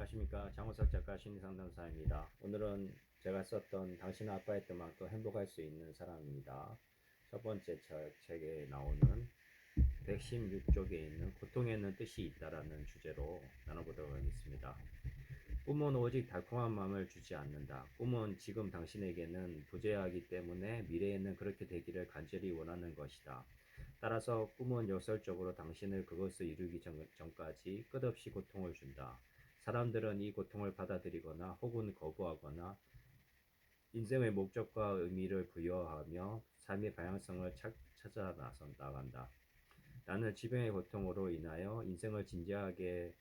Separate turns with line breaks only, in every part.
안녕하십니까 장호석 작가 심리상담사입니다. 오늘은 제가 썼던 당신 아빠의 뜻만큼 행복할 수 있는 사람입니다. 첫 번째 책, 책에 나오는 116쪽에 있는 고통에는 뜻이 있다라는 주제로 나눠보도록 하겠습니다. 꿈은 오직 달콤한 마음을 주지 않는다. 꿈은 지금 당신에게는 부재하기 때문에 미래에는 그렇게 되기를 간절히 원하는 것이다. 따라서 꿈은 역설적으로 당신을 그것을 이루기 전, 전까지 끝없이 고통을 준다. 사람들은 이 고통을 받아들이거나 혹은 거부하거나 인생의 목적과 의미를 부여하며 삶의 방향성을 찾, 찾아 나선 나간다. 나는 지병의 고통으로 인하여 인생을 진지하게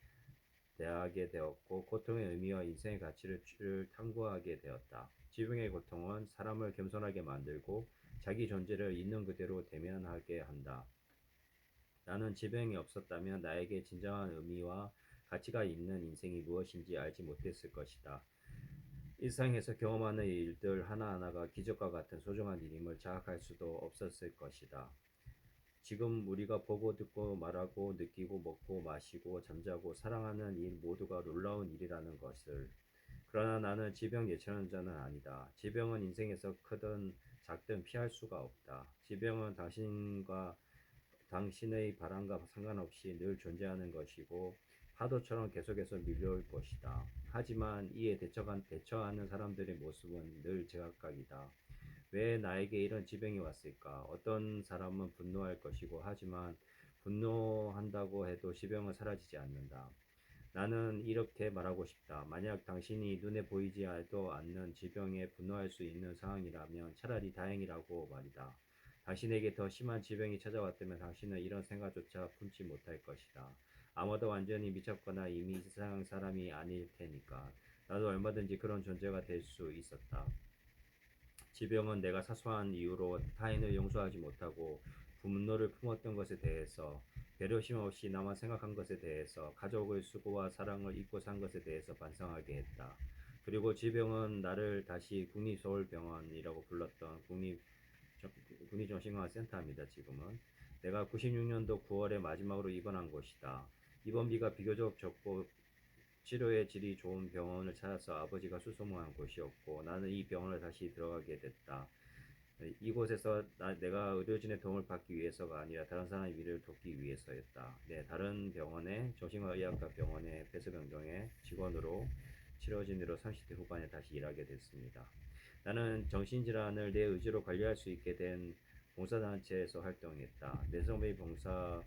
대하게 되었고 고통의 의미와 인생의 가치를 탐구하게 되었다. 지병의 고통은 사람을 겸손하게 만들고 자기 존재를 있는 그대로 대면하게 한다. 나는 지병이 없었다면 나에게 진정한 의미와 가치가 있는 인생이 무엇인지 알지 못했을 것이다. 일상에서 경험하는 일들 하나하나가 기적과 같은 소중한 일임을 자각할 수도 없었을 것이다. 지금 우리가 보고 듣고 말하고 느끼고 먹고 마시고 잠자고 사랑하는 일 모두가 놀라운 일이라는 것을 그러나 나는 지병 예천자는 아니다. 지병은 인생에서 크든 작든 피할 수가 없다. 지병은 당신과 당신의 바람과 상관없이 늘 존재하는 것이고 파도처럼 계속해서 밀려올 것이다. 하지만 이에 대처한, 대처하는 사람들의 모습은 늘 제각각이다. 왜 나에게 이런 지병이 왔을까? 어떤 사람은 분노할 것이고 하지만 분노한다고 해도 지병은 사라지지 않는다. 나는 이렇게 말하고 싶다. 만약 당신이 눈에 보이지도 않는 질병에 분노할 수 있는 상황이라면 차라리 다행이라고 말이다. 당신에게 더 심한 질병이 찾아왔다면 당신은 이런 생각조차 품지 못할 것이다. 아마도 완전히 미쳤거나 이미 이상 사람이 아닐 테니까. 나도 얼마든지 그런 존재가 될 수 있었다. 지병은 내가 사소한 이유로 타인을 용서하지 못하고 분노를 품었던 것에 대해서 배려심 없이 나만 생각한 것에 대해서 가족의 수고와 사랑을 잊고 산 것에 대해서 반성하게 했다. 그리고 지병은 나를 다시 국립서울병원이라고 불렀던 국립 국립정신건강센터입니다. 지금은 내가 96년도 9월에 마지막으로 입원한 곳이다. 입원비가 비교적 적고 치료의 질이 좋은 병원을 찾아서 아버지가 수소문한 곳이었고 나는 이 병원을 다시 들어가게 됐다. 이곳에서 나, 내가 의료진의 도움을 받기 위해서가 아니라 다른 사람의 미래를 돕기 위해서였다. 네, 다른 병원의 정신과의학과 병원의 폐쇄병동의 직원으로 치료진으로 30대 후반에 다시 일하게 됐습니다. 나는 정신질환을 내 의지로 관리할 수 있게 된 봉사단체에서 활동했다. 내성의 봉사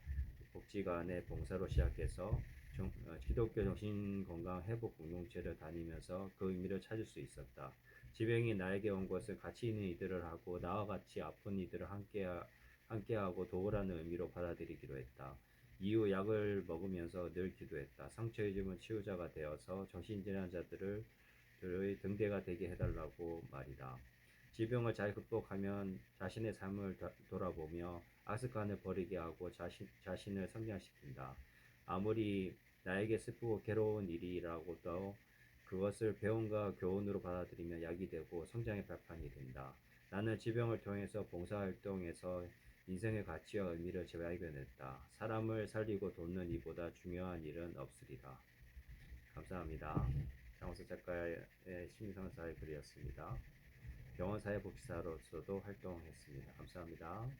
복지관의 봉사로 시작해서 정, 어, 기독교 정신건강 회복 공동체를 다니면서 그 의미를 찾을 수 있었다. 지병이 나에게 온 것은 가치 있는 이들을 하고 나와 같이 아픈 이들을 함께 함께하고 도우라는 의미로 받아들이기로 했다. 이후 약을 먹으면서 늘 기도했다. 상처 입은 치유자가 되어서 정신질환자들을 등대가 되게 해달라고 말이다. 질병을 잘 극복하면 자신의 삶을 돌아보며 악습관을 버리게 하고 자신, 자신을 성장시킨다. 아무리 나에게 슬프고 괴로운 일이라고도 그것을 배움과 교훈으로 받아들이며 약이 되고 성장의 발판이 된다. 나는 지병을 통해서 봉사활동에서 인생의 가치와 의미를 재발견했다. 사람을 살리고 돕는 이보다 중요한 일은 없으리라. 감사합니다. 장호석 작가의 심리상사의 글이었습니다. 병원 사회복지사로서도 활동했습니다. 감사합니다.